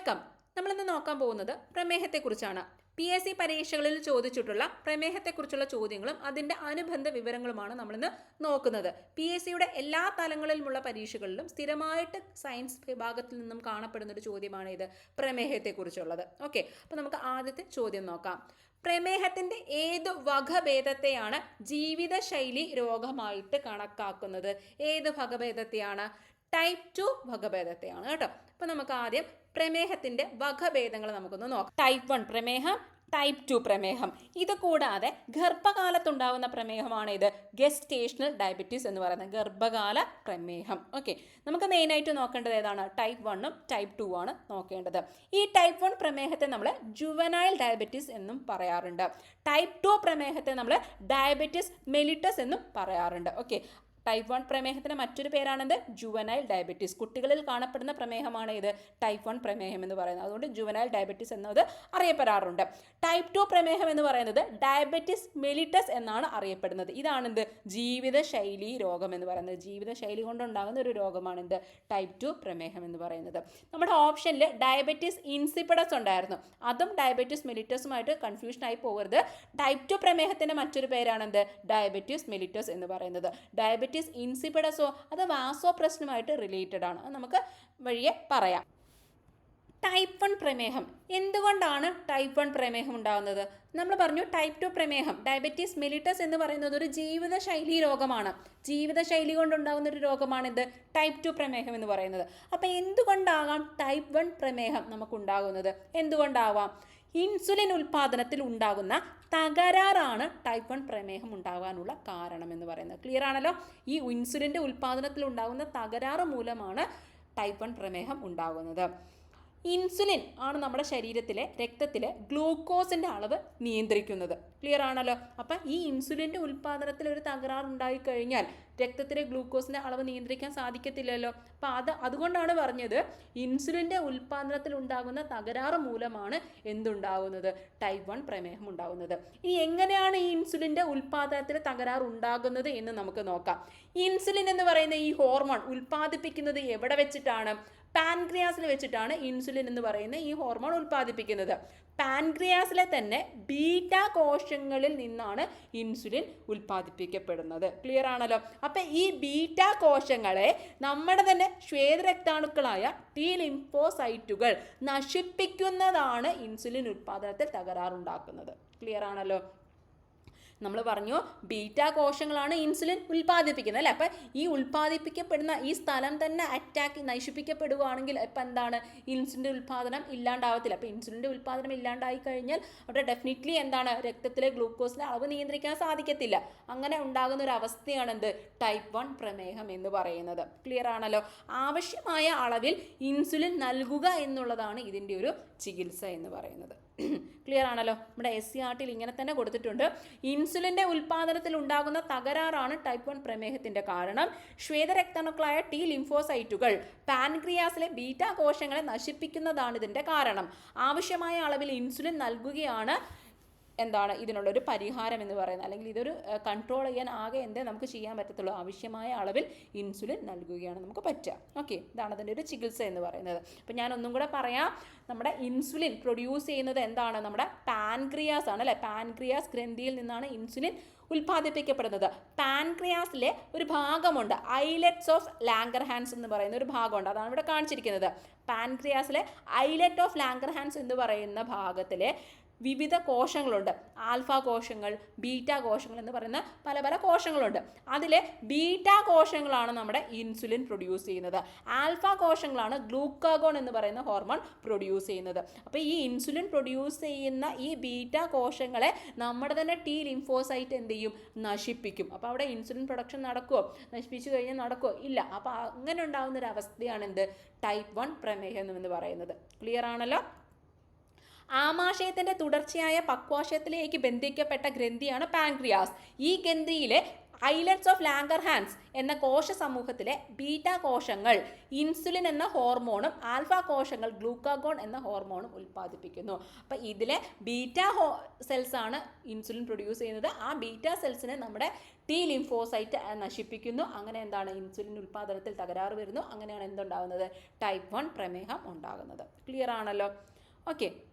Welcome. നമ്മളിന്ന് നോക്കാൻ പോകുന്നത് പ്രമേഹത്തെക്കുറിച്ചാണ്. പി എസ് സി പരീക്ഷകളിൽ ചോദിച്ചിട്ടുള്ള പ്രമേഹത്തെക്കുറിച്ചുള്ള ചോദ്യങ്ങളും അതിന്റെ അനുബന്ധ വിവരങ്ങളുമാണ് നമ്മളിന്ന് നോക്കുന്നത്. പി എസ് സിയുടെ എല്ലാ തലങ്ങളിലുമുള്ള പരീക്ഷകളിലും സ്ഥിരമായിട്ട് സയൻസ് വിഭാഗത്തിൽ നിന്നും കാണപ്പെടുന്ന ഒരു ചോദ്യമാണ് ഇത് പ്രമേഹത്തെക്കുറിച്ചുള്ളത്. ഓക്കെ അപ്പോൾ നമുക്ക് ആദ്യത്തെ ചോദ്യം നോക്കാം. പ്രമേഹത്തിന്റെ ഏത് വകഭേദത്തെയാണ് ജീവിതശൈലി രോഗമായിട്ട് കണക്കാക്കുന്നത്? ഏത് വകഭേദത്തെയാണ്? ടൈപ്പ് ടു വകഭേദത്തെയാണ് കേട്ടോ. അപ്പൊ നമുക്ക് ആദ്യം പ്രമേഹത്തിന്റെ വകഭേദങ്ങൾ നമുക്കൊന്ന് നോക്കാം. ടൈപ്പ് വൺ പ്രമേഹം ടൈപ്പ് ടു പ്രമേഹം. ഇത് കൂടാതെ ഗർഭകാലത്തുണ്ടാവുന്ന പ്രമേഹമാണ് ഇത്. ഗസ്റ്റേഷണൽ ഡയബറ്റീസ് എന്ന് പറയുന്നത് ഗർഭകാല പ്രമേഹം. ഓക്കെ നമുക്ക് മെയിനായിട്ട് നോക്കേണ്ടത് ഏതാണ്? ടൈപ്പ് വണ്ണും ടൈപ്പ് ടു ആണ് നോക്കേണ്ടത്. ഈ ടൈപ്പ് വൺ പ്രമേഹത്തെ നമ്മൾ ജുവനൈൽ ഡയബറ്റീസ് എന്നും പറയാറുണ്ട്. ടൈപ്പ് ടു പ്രമേഹത്തെ നമ്മൾ ഡയബറ്റീസ് മെലിറ്റസ് എന്നും പറയാറുണ്ട്. ഓക്കെ ടൈപ്പ് വൺ പ്രമേഹത്തിന് മറ്റൊരു പേരാണെന്ത്? Juvenile diabetes. കുട്ടികളിൽ കാണപ്പെടുന്ന പ്രമേഹമാണ് ഇത്. ടൈപ്പ് വൺ പ്രമേഹം എന്ന് പറയുന്നത്. അതുകൊണ്ട് ജുവനൈൽ ഡയബറ്റീസ് എന്നത് അറിയപ്പെടാറുണ്ട്. ടൈപ്പ് ടു പ്രമേഹം എന്ന് പറയുന്നത് ഡയബറ്റീസ് മെലിറ്റസ് എന്നാണ് അറിയപ്പെടുന്നത്. ഇതാണെന്ത്? ജീവിതശൈലി രോഗം എന്ന് പറയുന്നത്. ജീവിതശൈലി കൊണ്ടുണ്ടാകുന്ന ഒരു രോഗമാണ് എന്ത് ടൈപ്പ് ടു പ്രമേഹം എന്ന് പറയുന്നത്. നമ്മുടെ ഓപ്ഷനിൽ ഡയബറ്റീസ് ഇൻസിപ്പിഡസ് ഉണ്ടായിരുന്നു. അതും ഡയബറ്റീസ് മെലിറ്റസുമായിട്ട് കൺഫ്യൂഷൻ ആയി പോകരുത്. ടൈപ്പ് ടു പ്രമേഹത്തിന്റെ മറ്റൊരു പേരാണെന്ത്? ഡയബറ്റീസ് മെലിറ്റസ് എന്ന് പറയുന്നത്. ഡയബറ്റിസ് ഇൻസിപ്പിഡസോ അത് വാസോ പ്രശ്നമായിട്ട് റിലേറ്റഡ് ആണ്. അത് നമുക്ക് വഴിയെ പറയാം. ടൈപ്പ് വൺ പ്രമേഹം. എന്തുകൊണ്ടാണ് ടൈപ്പ് വൺ പ്രമേഹം ഉണ്ടാകുന്നത് നമ്മൾ പറഞ്ഞു ടൈപ്പ് ടു പ്രമേഹം. ഡയബറ്റീസ് മെലിറ്റസ് എന്ന് പറയുന്നത് ഒരു ജീവിതശൈലി രോഗമാണ്. ജീവിതശൈലി കൊണ്ടുണ്ടാകുന്ന ഒരു രോഗമാണിത് ടൈപ്പ് ടു പ്രമേഹം എന്ന് പറയുന്നത്. അപ്പോൾ എന്തുകൊണ്ടാകാം ടൈപ്പ് വൺ പ്രമേഹം നമുക്കുണ്ടാകുന്നത് എന്തുകൊണ്ടാവാം? ഇൻസുലിൻ ഉൽപാദനത്തിൽ ഉണ്ടാകുന്ന തകരാറാണ് ടൈപ്പ് വൺ പ്രമേഹം ഉണ്ടാകാനുള്ള കാരണം എന്ന് പറയുന്നത്. ക്ലിയർ ആണല്ലോ? ഈ ഇൻസുലിന്റെ ഉൽപാദനത്തിൽ ഉണ്ടാകുന്ന തകരാറ് മൂലമാണ് ടൈപ്പ് വൺ പ്രമേഹം ഉണ്ടാകുന്നത്. ഇൻസുലിൻ ആണ് നമ്മുടെ ശരീരത്തിലെ രക്തത്തിലെ ഗ്ലൂക്കോസിന്റെ അളവ് നിയന്ത്രിക്കുന്നത്. ക്ലിയർ ആണല്ലോ? അപ്പം ഈ ഇൻസുലിന്റെ ഉൽപ്പാദനത്തിൽ ഒരു തകരാറ് ഉണ്ടായിക്കഴിഞ്ഞാൽ രക്തത്തിലെ ഗ്ലൂക്കോസിന്റെ അളവ് നിയന്ത്രിക്കാൻ സാധിക്കത്തില്ലല്ലോ. അപ്പം അത് അതുകൊണ്ടാണ് പറഞ്ഞത് ഇൻസുലിന്റെ ഉൽപ്പാദനത്തിൽ ഉണ്ടാകുന്ന തകരാറ് മൂലമാണ് എന്തുണ്ടാകുന്നത്? ടൈപ്പ് വൺ പ്രമേഹം ഉണ്ടാകുന്നത്. ഇനി എങ്ങനെയാണ് ഈ ഇൻസുലിന്റെ ഉൽപ്പാദനത്തിൽ തകരാറ് ഉണ്ടാകുന്നത് എന്ന് നമുക്ക് നോക്കാം. ഇൻസുലിൻ എന്ന് പറയുന്ന ഈ ഹോർമോൺ ഉൽപ്പാദിപ്പിക്കുന്നത് എവിടെ വെച്ചിട്ടാണ്? പാൻക്രിയാസിൽ വെച്ചിട്ടാണ് ഇൻസുലിൻ എന്ന് പറയുന്ന ഈ ഹോർമോൺ ഉൽപ്പാദിപ്പിക്കുന്നത്. പാൻക്രിയാസിലെ തന്നെ ബീറ്റ കോശങ്ങളിൽ നിന്നാണ് ഇൻസുലിൻ ഉൽപ്പാദിപ്പിക്കപ്പെടുന്നത്. ക്ലിയർ ആണല്ലോ? അപ്പം ഈ ബീറ്റ കോശങ്ങളെ നമ്മുടെ തന്നെ ശ്വേതരക്താണുക്കളായ ടി ലിംഫോസൈറ്റുകൾ നശിപ്പിക്കുന്നതാണ് ഇൻസുലിൻ ഉൽപ്പാദനത്തിൽ തകരാറുണ്ടാക്കുന്നത്. ക്ലിയർ ആണല്ലോ? നമ്മൾ പറഞ്ഞു ബീറ്റ കോശങ്ങളാണ് ഇൻസുലിൻ ഉൽപ്പാദിപ്പിക്കുന്നത് അല്ലേ? അപ്പം ഈ ഉൽപ്പാദിപ്പിക്കപ്പെടുന്ന ഈ സ്ഥലം തന്നെ അറ്റാക്ക് നശിപ്പിക്കപ്പെടുകയാണെങ്കിൽ ഇപ്പം എന്താണ്? ഇൻസുലിന്റെ ഉൽപ്പാദനം ഇല്ലാണ്ടാവത്തില്ല. അപ്പം ഇൻസുലിന്റെ ഉൽപ്പാദനം ഇല്ലാണ്ടായി കഴിഞ്ഞാൽ അവിടെ ഡെഫിനറ്റ്ലി എന്താണ്? രക്തത്തിലെ ഗ്ലൂക്കോസിന്റെ അളവ് നിയന്ത്രിക്കാൻ സാധിക്കത്തില്ല. അങ്ങനെ ഉണ്ടാകുന്ന ഒരു അവസ്ഥയാണ് എന്ത്? ടൈപ്പ് വൺ പ്രമേഹം എന്ന് പറയുന്നത്. ക്ലിയർ ആണല്ലോ? ആവശ്യമായ അളവിൽ ഇൻസുലിൻ നൽകുക എന്നുള്ളതാണ് ഇതിന്റെ ഒരു ചികിത്സ എന്ന് പറയുന്നത്. ക്ലിയർ ആണല്ലോ? നമ്മുടെ എസ് സി ആർ ടിയിൽ ഇങ്ങനെ തന്നെ കൊടുത്തിട്ടുണ്ട്. ഇൻസുലിന്റെ ഉൽപ്പാദനത്തിൽ ഉണ്ടാകുന്ന തകരാറാണ് ടൈപ്പ് വൺ പ്രമേഹത്തിന്റെ കാരണം. ശ്വേതരക്തണുക്കളായ ടി ലിംഫോസൈറ്റുകൾ പാൻക്രിയാസിലെ ബീറ്റ കോശങ്ങളെ നശിപ്പിക്കുന്നതാണ് ഇതിന്റെ കാരണം. ആവശ്യമായ അളവിൽ ഇൻസുലിൻ നൽകുകയാണ് എന്താണ് ഇതിനുള്ള ഒരു പരിഹാരം എന്ന് പറയുന്നത്? അല്ലെങ്കിൽ ഇതൊരു കൺട്രോൾ ചെയ്യാൻ ആകെ എന്തേ നമുക്ക് ചെയ്യാൻ പറ്റത്തുള്ളൂ. ആവശ്യമായ അളവിൽ ഇൻസുലിൻ നൽകുകയാണ് നമുക്ക് പറ്റുക. ഓക്കെ ഇതാണ് അതിന്റെ ഒരു ചികിത്സ എന്ന് പറയുന്നത്. അപ്പം ഞാൻ ഒന്നും കൂടെ പറയാം. നമ്മുടെ ഇൻസുലിൻ പ്രൊഡ്യൂസ് ചെയ്യുന്നത് എന്താണ്? നമ്മുടെ പാൻക്രിയാസ് ആണ് അല്ലേ? പാൻക്രിയാസ് ഗ്രന്ഥിയിൽ നിന്നാണ് ഇൻസുലിൻ ഉൽപ്പാദിപ്പിക്കപ്പെടുന്നത്. പാൻക്രിയാസിലെ ഒരു ഭാഗമുണ്ട്. ഐലറ്റ്സ് ഓഫ് ലാങ്കർ ഹാൻഡ്സ് എന്ന് പറയുന്ന ഒരു ഭാഗമുണ്ട്. അതാണ് ഇവിടെ കാണിച്ചിരിക്കുന്നത്. പാൻക്രിയാസിലെ ഐലറ്റ് ഓഫ് ലാങ്കർ ഹാൻഡ്സ് എന്ന് പറയുന്ന ഭാഗത്തിലെ വിവിധ കോശങ്ങളുണ്ട്. ആൽഫ കോശങ്ങൾ ബീറ്റ കോശങ്ങൾ എന്ന് പറയുന്ന പല പല കോശങ്ങളുണ്ട്. അതിലെ ബീറ്റ കോശങ്ങളാണ് നമ്മുടെ ഇൻസുലിൻ പ്രൊഡ്യൂസ് ചെയ്യുന്നത്. ആൽഫ കോശങ്ങളാണ് ഗ്ലൂക്കാഗോൺ എന്ന് പറയുന്ന ഹോർമോൺ പ്രൊഡ്യൂസ് ചെയ്യുന്നത്. അപ്പോൾ ഈ ഇൻസുലിൻ പ്രൊഡ്യൂസ് ചെയ്യുന്ന ഈ ബീറ്റ കോശങ്ങളെ നമ്മുടെ തന്നെ ടി ലിംഫോസൈറ്റ് എന്ത് ചെയ്യും? നശിപ്പിക്കും. അപ്പോൾ അവിടെ ഇൻസുലിൻ പ്രൊഡക്ഷൻ നടക്കുമോ നശിപ്പിച്ചു കഴിഞ്ഞാൽ നടക്കുമോ ഇല്ല. അപ്പോൾ അങ്ങനെ ഉണ്ടാകുന്ന ഒരു അവസ്ഥയാണ് എന്ത്? ടൈപ്പ് വൺ പ്രമേഹം എന്ന് പറയുന്നത്. ക്ലിയർ ആണല്ലോ? ആമാശയത്തിന്റെ തുടർച്ചയായ പക്വാശയത്തിലേക്ക് ബന്ധിക്കപ്പെട്ട ഗ്രന്ഥിയാണ് പാൻക്രിയാസ് ഈ ഗ്രന്ഥിയിലെ ഐലറ്റ്സ് ഓഫ് ലാങ്കർ ഹാൻസ് എന്ന കോശ സമൂഹത്തിലെ ബീറ്റ കോശങ്ങൾ ഇൻസുലിൻ എന്ന ഹോർമോണും ആൽഫ കോശങ്ങൾ ഗ്ലൂക്കാഗോൺ എന്ന ഹോർമോണും ഉൽപ്പാദിപ്പിക്കുന്നു. അപ്പം ഇതിലെ ബീറ്റ ഹോ സെൽസ് ആണ് ഇൻസുലിൻ പ്രൊഡ്യൂസ് ചെയ്യുന്നത്. ആ ബീറ്റ സെൽസിനെ നമ്മുടെ ടി ലിംഫോസൈറ്റ് നശിപ്പിക്കുന്നു. അങ്ങനെ എന്താണ് ഇൻസുലിൻ ഉൽപ്പാദനത്തിൽ തകരാറ് വരുന്നു. അങ്ങനെയാണ് എന്തുണ്ടാകുന്നത്? ടൈപ്പ് വൺ പ്രമേഹം ഉണ്ടാകുന്നത്. ക്ലിയർ ആണല്ലോ? ഓക്കെ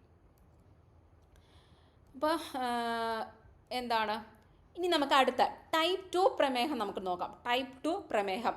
അപ്പോൾ എന്താണ്? ഇനി നമുക്ക് അടുത്ത ടൈപ്പ് ടു പ്രമേഹം നമുക്ക് നോക്കാം. ടൈപ്പ് ടു പ്രമേഹം.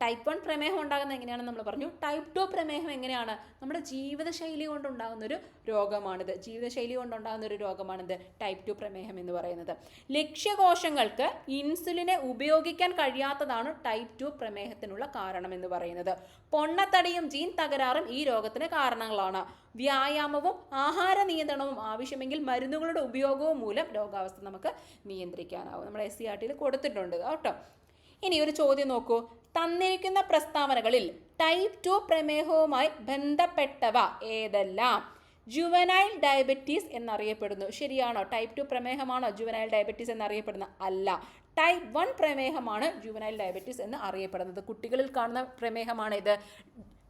ടൈപ്പ് വൺ പ്രമേഹം ഉണ്ടാകുന്നത് എങ്ങനെയാണെന്ന് നമ്മൾ പറഞ്ഞു. ടൈപ്പ് ടു പ്രമേഹം എങ്ങനെയാണ്? നമ്മുടെ ജീവിതശൈലി കൊണ്ടുണ്ടാകുന്ന ഒരു രോഗമാണിത്. ജീവിതശൈലി കൊണ്ടുണ്ടാകുന്ന ഒരു രോഗമാണിത് ടൈപ്പ് ടു പ്രമേഹം എന്ന് പറയുന്നത്. ലക്ഷ്യകോശങ്ങൾക്ക് ഇൻസുലിനെ ഉപയോഗിക്കാൻ കഴിയാത്തതാണ് ടൈപ്പ് ടു പ്രമേഹത്തിനുള്ള കാരണം എന്ന് പറയുന്നത്. പൊണ്ണത്തടിയും ജീൻ തകരാറും ഈ രോഗത്തിന് കാരണങ്ങളാണ്. വ്യായാമവും ആഹാര നിയന്ത്രണവും ആവശ്യമെങ്കിൽ മരുന്നുകളുടെ ഉപയോഗവും മൂലം രോഗാവസ്ഥ നമുക്ക് നിയന്ത്രിക്കാനാവും. നമ്മുടെ എസ് സി ആർ ടിയിൽ കൊടുത്തിട്ടുണ്ട് കേട്ടോ. ഇനി ഒരു ചോദ്യം നോക്കൂ. തന്നിരിക്കുന്ന പ്രസ്താവനകളിൽ ടൈപ്പ് ടു പ്രമേഹവുമായി ബന്ധപ്പെട്ടവ ഏതെല്ലാം? ജുവനൈൽ ഡയബറ്റീസ് എന്നറിയപ്പെടുന്നു. ശരിയാണോ? ടൈപ്പ് ടു പ്രമേഹമാണോ ജുവനൈൽ ഡയബറ്റീസ് എന്നറിയപ്പെടുന്ന? അല്ല. ടൈപ്പ് വൺ പ്രമേഹമാണ് ജുവനൈൽ ഡയബറ്റീസ് എന്ന് അറിയപ്പെടുന്നത്. കുട്ടികളിൽ കാണുന്ന പ്രമേഹമാണ് ഇത്.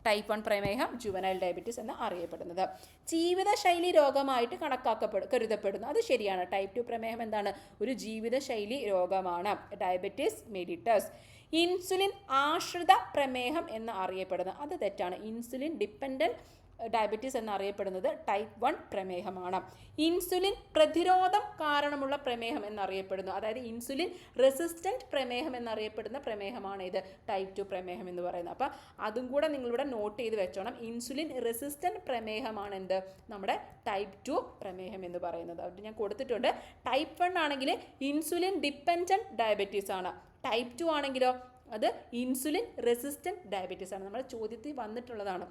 ടൈപ്പ് വൺ പ്രമേഹം ജുവനൈൽ ഡയബറ്റീസ് എന്ന് അറിയപ്പെടുന്നത്. ജീവിതശൈലി രോഗമായിട്ട് കണക്കാക്കപ്പെടും കരുതപ്പെടുന്നു. അത് ശരിയാണ്. ടൈപ്പ് ടു പ്രമേഹം എന്താണ്? ഒരു ജീവിതശൈലി രോഗമാണ്. ഡയബറ്റീസ് മെഡിറ്റസ് ഇൻസുലിൻ ആശ്രിത പ്രമേഹം എന്ന് അറിയപ്പെടുന്നത്. അത് തെറ്റാണ്. ഇൻസുലിൻ ഡിപ്പെൻഡന്റ് ഡയബറ്റീസ് എന്നറിയപ്പെടുന്നത് ടൈപ്പ് വൺ പ്രമേഹമാണ്. ഇൻസുലിൻ പ്രതിരോധം കാരണമുള്ള പ്രമേഹം എന്നറിയപ്പെടുന്നു അതായത് ഇൻസുലിൻ റെസിസ്റ്റന്റ് പ്രമേഹം എന്നറിയപ്പെടുന്ന പ്രമേഹമാണ് ഇത്. ടൈപ്പ് ടു പ്രമേഹം എന്ന് പറയുന്നത്. അപ്പോൾ അതും കൂടെ നിങ്ങളിവിടെ നോട്ട് ചെയ്ത് വെച്ചോണം. ഇൻസുലിൻ റെസിസ്റ്റന്റ് പ്രമേഹമാണ് എന്ത്? നമ്മുടെ ടൈപ്പ് ടു പ്രമേഹം എന്ന് പറയുന്നത്. അത് ഞാൻ കൊടുത്തിട്ടുണ്ട്. ടൈപ്പ് വൺ ആണെങ്കിൽ ഇൻസുലിൻ ഡിപ്പെൻഡന്റ് ഡയബറ്റീസ് ആണ് ടൈപ്പ് ടു ആണെങ്കിലോ അത് ഇൻസുലിൻ റെസിസ്റ്റന്റ് ഡയബറ്റീസ് ആണ്. നമ്മുടെ ചോദ്യത്തിൽ വന്നിട്ടുള്ളതാണ്.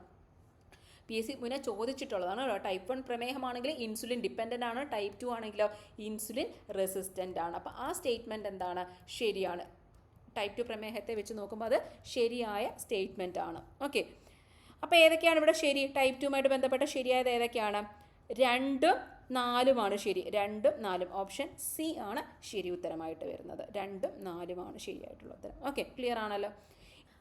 പി എസ് സി മുന്നേ ചോദിച്ചിട്ടുള്ളതാണ് കേട്ടോ. ടൈപ്പ് വൺ പ്രമേഹമാണെങ്കിൽ ഇൻസുലിൻ ഡിപ്പെൻഡന്റ് ആണ്. ടൈപ്പ് ടു ആണെങ്കിലോ ഇൻസുലിൻ റെസിസ്റ്റന്റ് ആണ്. അപ്പോൾ ആ സ്റ്റേറ്റ്മെന്റ് എന്താണ്? ശരിയാണ്. ടൈപ്പ് ടു പ്രമേഹത്തെ വെച്ച് നോക്കുമ്പോൾ അത് ശരിയായ സ്റ്റേറ്റ്മെന്റ് ആണ്. ഓക്കെ. അപ്പോൾ ഏതൊക്കെയാണ് ഇവിടെ ശരി? ടൈപ്പ് ടുമായിട്ട് ബന്ധപ്പെട്ട ശരിയായത് ഏതൊക്കെയാണ്? രണ്ടും നാലുമാണ് ശരി. രണ്ടും നാലും. ഓപ്ഷൻ സി ആണ് ശരി ഉത്തരമായിട്ട് വരുന്നത്. രണ്ടും നാലുമാണ് ശരിയായിട്ടുള്ള ഉത്തരം. ഓക്കെ ക്ലിയർ ആണല്ലോ.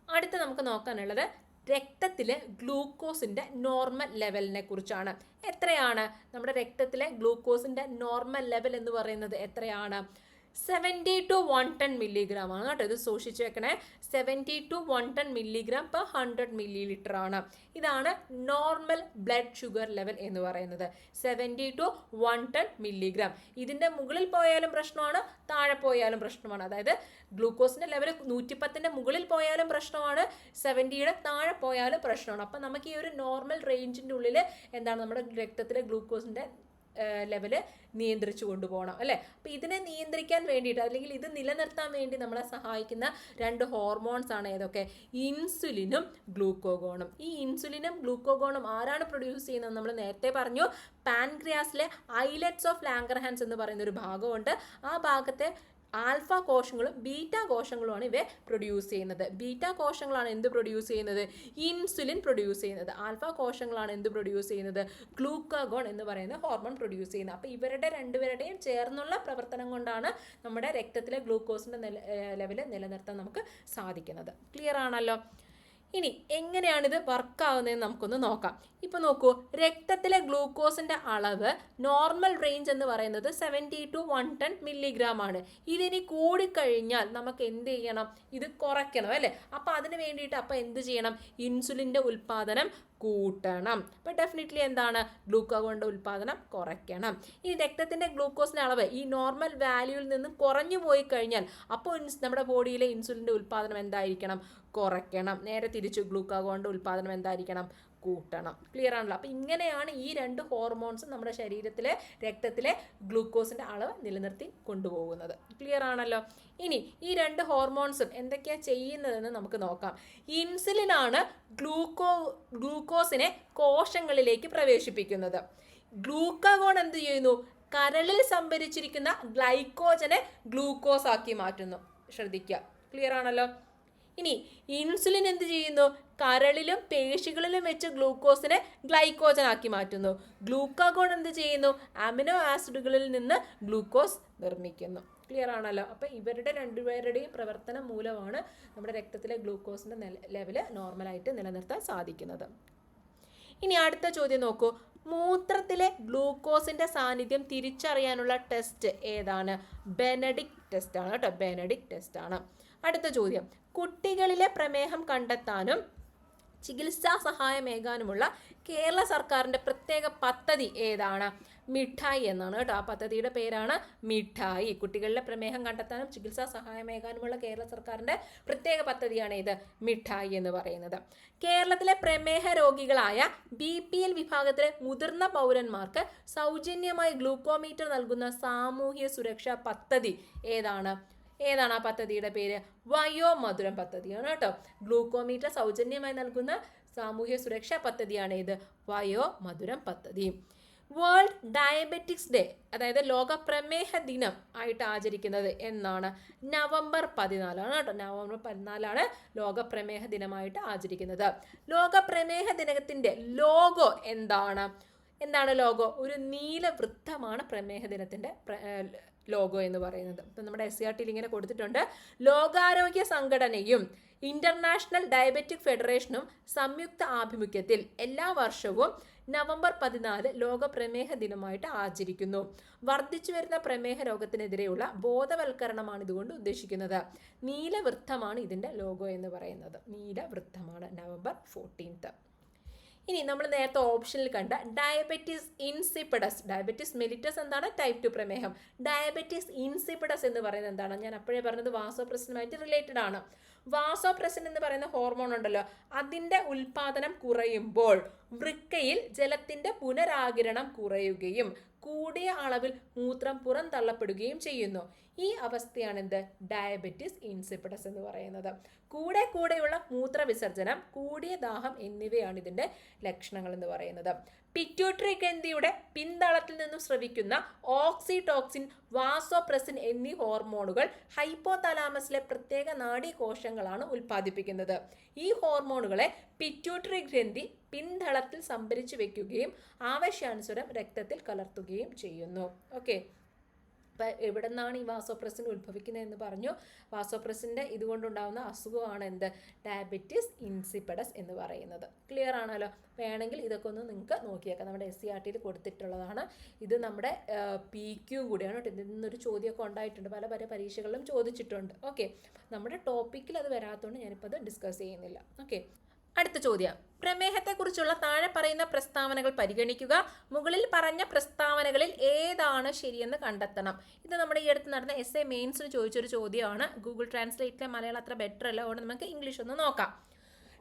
അടുത്ത നമുക്ക് നോക്കാനുള്ളത് രക്തത്തിലെ ഗ്ലൂക്കോസിന്റെ നോർമൽ ലെവലിനെ കുറിച്ചാണ്. എത്രയാണ്? നമ്മുടെ രക്തത്തിലെ ഗ്ലൂക്കോസിന്റെ നോർമൽ ലെവൽ എന്ന് പറയുന്നത് എത്രയാണ്? Seventy to one ten milligram ആണ് കേട്ടോ ഇത് സൂക്ഷിച്ച് വെക്കണേ. Seventy to one ten milligram per hundred millilitre ആണ്. ഇതാണ് നോർമൽ ബ്ലഡ് ഷുഗർ ലെവൽ എന്ന് പറയുന്നത്. Seventy to one ten milligram ഇതിന്റെ മുകളിൽ പോയാലും പ്രശ്നമാണ് താഴെ പോയാലും പ്രശ്നമാണ്. അതായത് ഗ്ലൂക്കോസിന്റെ ലെവൽ നൂറ്റിപ്പത്തിന്റെ മുകളിൽ പോയാലും പ്രശ്നമാണ് സെവന്റിയുടെ താഴെ പോയാലും പ്രശ്നമാണ്. അപ്പം നമുക്ക് ഈ ഒരു നോർമൽ റേഞ്ചിന്റെ ഉള്ളിൽ എന്താണ് നമ്മുടെ രക്തത്തിലെ ഗ്ലൂക്കോസിന്റെ ലെവൽ നിയന്ത്രിച്ചു കൊണ്ടുപോകണം അല്ലേ? അപ്പോൾ ഇതിനെ നിയന്ത്രിക്കാൻ വേണ്ടിയിട്ട് അല്ലെങ്കിൽ ഇത് നിലനിർത്താൻ വേണ്ടി നമ്മളെ സഹായിക്കുന്ന രണ്ട് ഹോർമോൺസ് ആണ് ഏതൊക്കെ? ഇൻസുലിനും ഗ്ലൂക്കോഗോണും ഈ ഇൻസുലിനും ഗ്ലൂക്കോഗോണും ആരാണ് പ്രൊഡ്യൂസ് ചെയ്യുന്നത് നമ്മൾ നേരത്തെ പറഞ്ഞു. പാൻക്രിയാസിലെ ഐലറ്റ്സ് ഓഫ് ലാങ്കർഹാൻസ് എന്ന് പറയുന്ന ഒരു ഭാഗമുണ്ട്. ആ ഭാഗത്തെ ആൽഫ കോശങ്ങളും ബീറ്റ കോശങ്ങളുമാണ് ഇവയെ പ്രൊഡ്യൂസ് ചെയ്യുന്നത്. ബീറ്റ കോശങ്ങളാണ് എന്ത് പ്രൊഡ്യൂസ് ചെയ്യുന്നത്? ഇൻസുലിൻ പ്രൊഡ്യൂസ് ചെയ്യുന്നത്. ആൽഫ കോശങ്ങളാണ് എന്ത് പ്രൊഡ്യൂസ് ചെയ്യുന്നത്? ഗ്ലൂക്കാഗോൺ എന്ന് പറയുന്ന ഹോർമോൺ പ്രൊഡ്യൂസ് ചെയ്യുന്നത്. അപ്പോൾ ഇവരുടെ രണ്ടുപേരുടെയും ചേർന്നുള്ള പ്രവർത്തനം കൊണ്ടാണ് നമ്മുടെ രക്തത്തിലെ ഗ്ലൂക്കോസിന്റെ ലെവൽ നിലനിർത്താൻ നമുക്ക് സാധിക്കുന്നത്. ക്ലിയർ ആണല്ലോ? ഇനി എങ്ങനെയാണിത് വർക്ക് ആവുന്നതെന്ന് നമുക്കൊന്ന് നോക്കാം. ഇപ്പോൾ നോക്കൂ രക്തത്തിലെ ഗ്ലൂക്കോസിന്റെ അളവ് നോർമൽ റേഞ്ച് എന്ന് പറയുന്നത് seventy to one ten milligram ആണ്. ഇതിനി കൂടിക്കഴിഞ്ഞാൽ നമുക്ക് എന്ത് ചെയ്യണം? ഇത് കുറയ്ക്കണം അല്ലേ? അപ്പോൾ അതിന് വേണ്ടിയിട്ട് അപ്പോൾ എന്ത് ചെയ്യണം? ഇൻസുലിന്റെ ഉൽപ്പാദനം കൂട്ടണം. അപ്പോൾ ഡെഫിനറ്റ്ലി എന്താണ്? ഗ്ലൂക്കോകോണിന്റെ ഉൽപ്പാദനം കുറയ്ക്കണം. ഈ രക്തത്തിന്റെ ഗ്ലൂക്കോസിന്റെ അളവ് ഈ നോർമൽ വാല്യൂവിൽ നിന്ന് കുറഞ്ഞു പോയി കഴിഞ്ഞാൽ അപ്പോൾ നമ്മുടെ ബോഡിയിലെ ഇൻസുലിന്റെ ഉൽപ്പാദനം എന്തായിരിക്കണം? കുറയ്ക്കണം. നേരെ തിരിച്ചു ഗ്ലൂക്കോകോണിന്റെ ഉൽപ്പാദനം എന്തായിരിക്കണം? കൂട്ടണം. ക്ലിയർ ആണല്ലോ? അപ്പോൾ ഇങ്ങനെയാണ് ഈ രണ്ട് ഹോർമോൺസും നമ്മുടെ ശരീരത്തിലെ രക്തത്തിലെ ഗ്ലൂക്കോസിന്റെ അളവ് നിലനിർത്തി കൊണ്ടുപോകുന്നത്. ക്ലിയർ ആണല്ലോ? ഇനി ഈ രണ്ട് ഹോർമോൺസും എന്തൊക്കെയാണ് ചെയ്യുന്നതെന്ന് നമുക്ക് നോക്കാം. ഇൻസുലിനാണ് ഗ്ലൂക്കോ ഗ്ലൂക്കോസിനെ കോശങ്ങളിലേക്ക് പ്രവേശിപ്പിക്കുന്നത്. ഗ്ലൂക്കോഗോൺ എന്ത് ചെയ്യുന്നു? കരളിൽ സംഭരിച്ചിരിക്കുന്ന ഗ്ലൈക്കോജനെ ഗ്ലൂക്കോസ് ആക്കി മാറ്റുന്നു. ശ്രദ്ധിക്കുക ക്ലിയർ ആണല്ലോ? ഇനി ഇൻസുലിൻ എന്ത് ചെയ്യുന്നു? കരളിലും പേശികളിലും വെച്ച് ഗ്ലൂക്കോസിനെ ഗ്ലൈക്കോജൻ ആക്കി മാറ്റുന്നു. ഗ്ലൂക്കാഗോൺ എന്ത് ചെയ്യുന്നു? അമിനോ ആസിഡുകളിൽ നിന്ന് ഗ്ലൂക്കോസ് നിർമ്മിക്കുന്നു. ക്ലിയർ ആണല്ലോ? അപ്പോൾ ഇവരുടെ രണ്ടുപേരുടെയും പ്രവർത്തനം മൂലമാണ് നമ്മുടെ രക്തത്തിലെ ഗ്ലൂക്കോസിന്റെ ലെവൽ നോർമലായിട്ട് നിലനിർത്താൻ സാധിക്കുന്നത്. ഇനി അടുത്ത ചോദ്യം നോക്കൂ. മൂത്രത്തിലെ ഗ്ലൂക്കോസിന്റെ സാന്നിധ്യം തിരിച്ചറിയാനുള്ള ടെസ്റ്റ് ഏതാണ്? ബെനഡിക് ടെസ്റ്റ് ആണ് കേട്ടോ. ബെനഡിക് ടെസ്റ്റ് ആണ്. അടുത്ത ചോദ്യം. കുട്ടികളിലെ പ്രമേഹം കണ്ടെത്താനും ചികിത്സാ സഹായമേകാനുമുള്ള കേരള സർക്കാരിന്റെ പ്രത്യേക പദ്ധതി ഏതാണ്? മിഠായി എന്നാണ് കേട്ടോ. ആ പദ്ധതിയുടെ പേരാണ് മിഠായി. കുട്ടികളിലെ പ്രമേഹം കണ്ടെത്താനും ചികിത്സാ സഹായമേകാനുമുള്ള കേരള സർക്കാരിന്റെ പ്രത്യേക പദ്ധതിയാണ് ഇത് മിഠായി എന്ന് പറയുന്നത്. കേരളത്തിലെ പ്രമേഹ രോഗികളായ ബി പി എൽ വിഭാഗത്തിലെ മുതിർന്ന പൗരന്മാർക്ക് സൗജന്യമായി ഗ്ലൂക്കോമീറ്റർ നൽകുന്ന സാമൂഹ്യ സുരക്ഷാ പദ്ധതി ഏതാണ്? ഏതാണ് ആ പദ്ധതിയുടെ പേര്? വയോ മധുരം പദ്ധതിയാണ് കേട്ടോ. ഗ്ലൂക്കോമീറ്റർ സൗജന്യമായി നൽകുന്ന സാമൂഹ്യ സുരക്ഷാ പദ്ധതിയാണ് ഇത്. വയോമധുരം പദ്ധതി. വേൾഡ് ഡയബറ്റിക്സ് ഡേ അതായത് ലോക പ്രമേഹ ദിനം ആയിട്ട് ആചരിക്കുന്നത് എന്നാണ്. നവംബർ പതിനാലാണ് കേട്ടോ. നവംബർ പതിനാലാണ് ലോക പ്രമേഹ ദിനമായിട്ട് ആചരിക്കുന്നത്. ലോക പ്രമേഹ ദിനത്തിന്റെ ലോഗോ എന്താണ്? എന്താണ് ലോഗോ? ഒരു നീല വൃത്തമാണ് പ്രമേഹ ദിനത്തിന്റെ ലോഗോ എന്ന് പറയുന്നത്. ഇപ്പം നമ്മുടെ എസ് സി ആർ ടിയിൽ ഇങ്ങനെ കൊടുത്തിട്ടുണ്ട്. ലോകാരോഗ്യ സംഘടനയും ഇന്റർനാഷണൽ ഡയബറ്റിക് ഫെഡറേഷനും സംയുക്ത ആഭിമുഖ്യത്തിൽ എല്ലാ വർഷവും നവംബർ പതിനാല് ലോക പ്രമേഹ ദിനമായിട്ട് ആചരിക്കുന്നു. വർദ്ധിച്ചു വരുന്ന പ്രമേഹ രോഗത്തിനെതിരെയുള്ള ബോധവൽക്കരണമാണ് ഇതുകൊണ്ട് ഉദ്ദേശിക്കുന്നത്. നീലവൃത്തമാണ് ഇതിന്റെ ലോഗോ എന്ന് പറയുന്നത്. നീലവൃത്തമാണ് നവംബർ ഫോർട്ടീൻത്ത് ഇനി നമ്മൾ നേരത്തെ ഓപ്ഷനിൽ കണ്ട ഡയബറ്റീസ് ഇൻസിപ്പിഡസ് ഡയബറ്റീസ് മെലിറ്റസ് എന്താണ്? ടൈപ്പ് ടു പ്രമേഹം. ഡയബറ്റീസ് ഇൻസിപ്പിഡസ് എന്ന് പറയുന്നത് എന്താണ്? ഞാൻ അപ്പോഴേ പറഞ്ഞത് വാസോപ്രസിനുമായിട്ട് റിലേറ്റഡ് ആണ്. വാസോപ്രസിൻ എന്ന് പറയുന്ന ഹോർമോൺ ഉണ്ടല്ലോ അതിന്റെ ഉൽപാദനം കുറയുമ്പോൾ വൃക്കയിൽ ജലത്തിന്റെ പുനരാകിരണം കുറയുകയും കൂടിയ അളവിൽ മൂത്രം പുറന്തള്ളപ്പെടുകയും ചെയ്യുന്നു. ഈ അവസ്ഥയാണ് എന്ത് ഡയബറ്റിസ് ഇൻസിപ്പിഡസ് എന്ന് പറയുന്നത്. കൂടെ കൂടെയുള്ള മൂത്രവിസർജനം കൂടിയ ദാഹം എന്നിവയാണ് ഇതിന്റെ ലക്ഷണങ്ങൾ എന്ന് പറയുന്നത്. പിറ്റ്യൂട്ടറി ഗ്രന്ഥിയുടെ പിന്തളത്തിൽ നിന്നും ശ്രവിക്കുന്ന ഓക്സിടോക്സിൻ വാസോപ്രസിൻ എന്നീ ഹോർമോണുകൾ ഹൈപ്പോതലാമസിലെ പ്രത്യേക നാഡീകോശങ്ങളാണ് ഉൽപ്പാദിപ്പിക്കുന്നത്. ഈ ഹോർമോണുകളെ പിറ്റ്യൂട്ടറി ഗ്രന്ഥി പിന്തളത്തിൽ സംഭരിച്ചു വെക്കുകയും ആവശ്യാനുസരം രക്തത്തിൽ കലർത്തുകയും ചെയ്യുന്നു. ഓക്കെ ഇപ്പം എവിടെ നിന്നാണ് ഈ വാസോപ്രസിൻ ഉത്ഭവിക്കുന്നത് എന്ന് പറഞ്ഞു. വാസോപ്രസിന്റെ ഇതുകൊണ്ടുണ്ടാകുന്ന അസുഖമാണ് എന്ത്? ഡയബറ്റീസ് ഇൻസിപ്പഡസ് എന്ന് പറയുന്നത്. ക്ലിയർ ആണല്ലോ? വേണമെങ്കിൽ ഇതൊക്കെ ഒന്ന് നിങ്ങൾക്ക് നോക്കിയേക്കാം. നമ്മുടെ എസ് സി ആർ ടിയിൽ കൊടുത്തിട്ടുള്ളതാണ്. ഇത് നമ്മുടെ പി ക്യൂ കൂടിയാണ് കേട്ടോ. ഇതിൽ നിന്നൊരു ചോദ്യമൊക്കെ ഉണ്ടായിട്ടുണ്ട്. പല പല പരീക്ഷകളിലും ചോദിച്ചിട്ടുണ്ട്. ഓക്കെ നമ്മുടെ ടോപ്പിക്കിൽ അത് വരാത്തതുകൊണ്ട് ഞാനിപ്പോൾ അത് ഡിസ്കസ് ചെയ്യുന്നില്ല. ഓക്കെ അടുത്ത ചോദ്യം. പ്രമേഹത്തെക്കുറിച്ചുള്ള താഴെ പറയുന്ന പ്രസ്താവനകൾ പരിഗണിക്കുക. മുകളിൽ പറഞ്ഞ പ്രസ്താവനകളിൽ ഏതാണ് ശരിയെന്ന് കണ്ടെത്തണം. ഇത് നമ്മുടെ ഈ അടുത്ത് നടന്ന എസ് എ മെയിൻസിന് ചോദിച്ചൊരു ചോദ്യമാണ്. ഗൂഗിൾ ട്രാൻസ്ലേറ്റിലെ മലയാളം അത്ര ബെറ്റർ അല്ല. അതുകൊണ്ട് നമുക്ക് ഇംഗ്ലീഷ് ഒന്ന് നോക്കാം.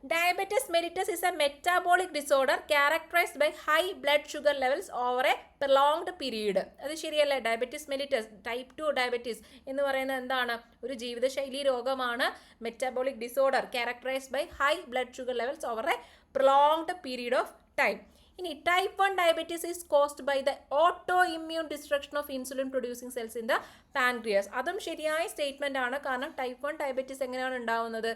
Diabetes mellitus is a metabolic disorder characterised by high blood sugar levels over a prolonged period അത് ശരിയല്ലേ? Diabetes mellitus type two diabetes എന്ന് പറയുന്നത് എന്താണ്? ഒരു ജീവിതശൈലി രോഗമാണ് metabolic disorder characterised by high blood sugar levels over a prolonged period of time ഇനി type one diabetes is caused by the autoimmune destruction of insulin producing cells in the pancreas അതും ശരിയായ statement ആണ്. കാരണം type one diabetes എങ്ങനെയാണ് ഉണ്ടാവുന്നത്?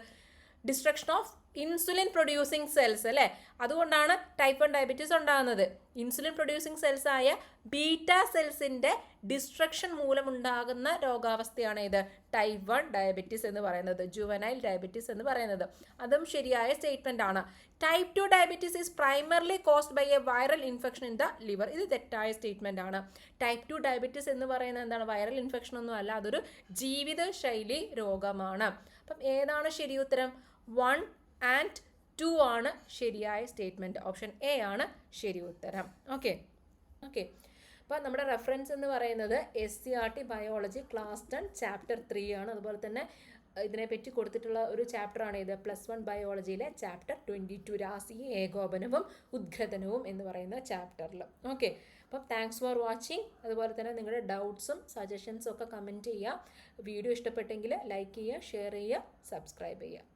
Destruction of insulin producing cells അല്ലേ? അതുകൊണ്ടാണ് type one diabetes ഉണ്ടാകുന്നത്. ഇൻസുലിൻ പ്രൊഡ്യൂസിങ് സെൽസ് ആയ ബീറ്റ സെൽസിന്റെ ഡിസ്ട്രക്ഷൻ മൂലമുണ്ടാകുന്ന രോഗാവസ്ഥയാണ് ഇത്. ടൈപ്പ് വൺ ഡയബറ്റീസ് എന്ന് പറയുന്നത് ജുവനൈൽ ഡയബറ്റീസ് എന്ന് പറയുന്നത്. അതും ശരിയായ സ്റ്റേറ്റ്മെന്റ് ആണ്. Type two diabetes is primarily caused by a viral infection in the liver ഇത് തെറ്റായ സ്റ്റേറ്റ്മെന്റ് ആണ്. ടൈപ്പ് ടു ഡയബറ്റീസ് എന്ന് പറയുന്നത് എന്താണ്? വൈറൽ ഇൻഫെക്ഷൻ ഒന്നും അല്ല അതൊരു ജീവിതശൈലി രോഗമാണ്. അപ്പം ഏതാണ് ശരി ഉത്തരം? വൺ ആൻഡ് ടു ആണ് ശരിയായ സ്റ്റേറ്റ്മെന്റ് ഓപ്ഷൻ എ ആണ് ശരി ഉത്തരം. ഓക്കെ ഓക്കെ അപ്പോൾ നമ്മുടെ റെഫറൻസ് എന്ന് പറയുന്നത് S C R T biology class ten chapter three ആണ്. അതുപോലെ തന്നെ ഇതിനെപ്പറ്റി കൊടുത്തിട്ടുള്ള ഒരു ചാപ്റ്ററാണ് ഇത്. പ്ലസ് വൺ ബയോളജിയിലെ ചാപ്റ്റർ ട്വന്റി ടു രാസി ഏകോപനവും ഉദ്ഘാടനവും എന്ന് പറയുന്ന ചാപ്റ്ററിൽ ഓക്കെ അപ്പം താങ്ക്സ് ഫോർ വാച്ചിങ് അതുപോലെ തന്നെ നിങ്ങളുടെ ഡൗട്ട്സും സജഷൻസും ഒക്കെ കമന്റ് ചെയ്യുക. വീഡിയോ ഇഷ്ടപ്പെട്ടെങ്കിൽ ലൈക്ക് ചെയ്യുക ഷെയർ ചെയ്യുക സബ്സ്ക്രൈബ് ചെയ്യുക.